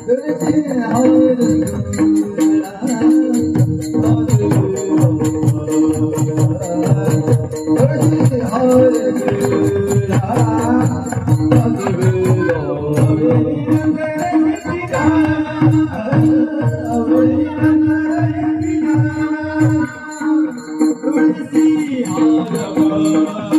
बाती ए बाती शिल्हा, तादी रिखिसे खूल, फे ओिनिम्रत प्रिती तिमा, बाती तिमा, प्र्ण सील्हा, खुरती खड्याँ, तादी खड्याँ इंत तिमा, फ्रे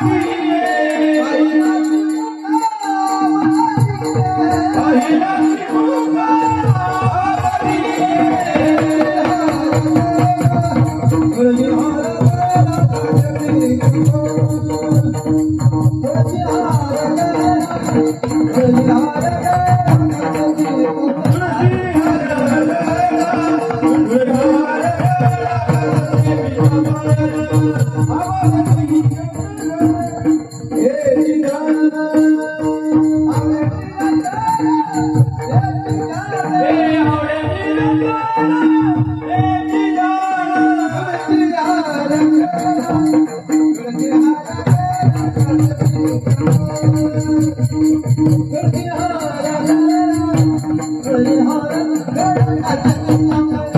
Hare Hare I'm